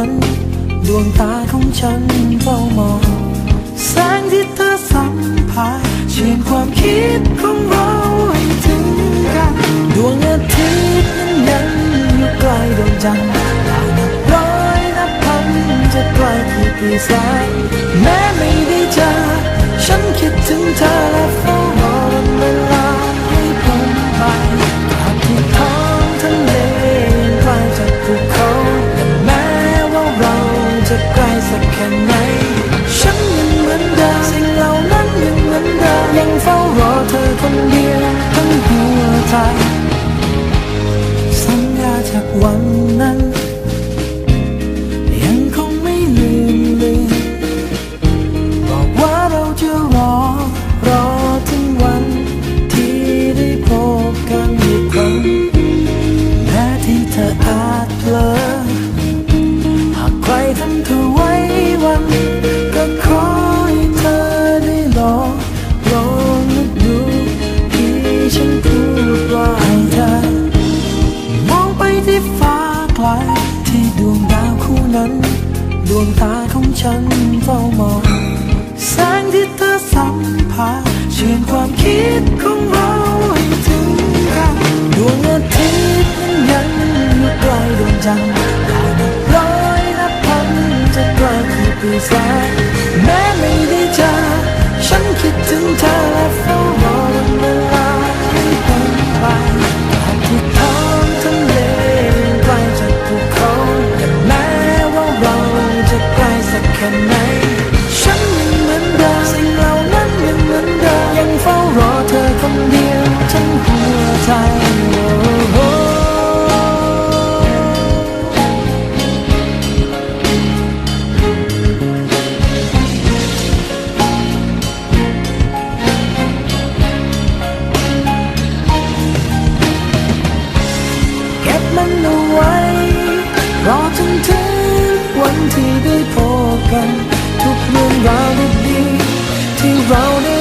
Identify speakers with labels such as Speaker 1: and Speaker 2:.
Speaker 1: ั้น ดวงตาของฉันเฝ้ามอง แสงที่เธอสัมผัสเชื่อมความคิดของเราให้ถึงกัน ดวงอาทิตย์นั้นยังอยู่ไกลดวงจันทร์นับร้อยนับพันจะไกลที่ปีแสนแม้ไม่ได้เจอฉันคิดถึงเธอและฟ้า can วงตาของฉันเฝ้ามอง แสงที่เธอสัมผัสเชื่อความคิดของเราให้ถึงกันดวงอาทิตย์ยังอยู่ไกลดวงจันทร์ ยพบกัน ทุกเรื่องราวดีที่เราได้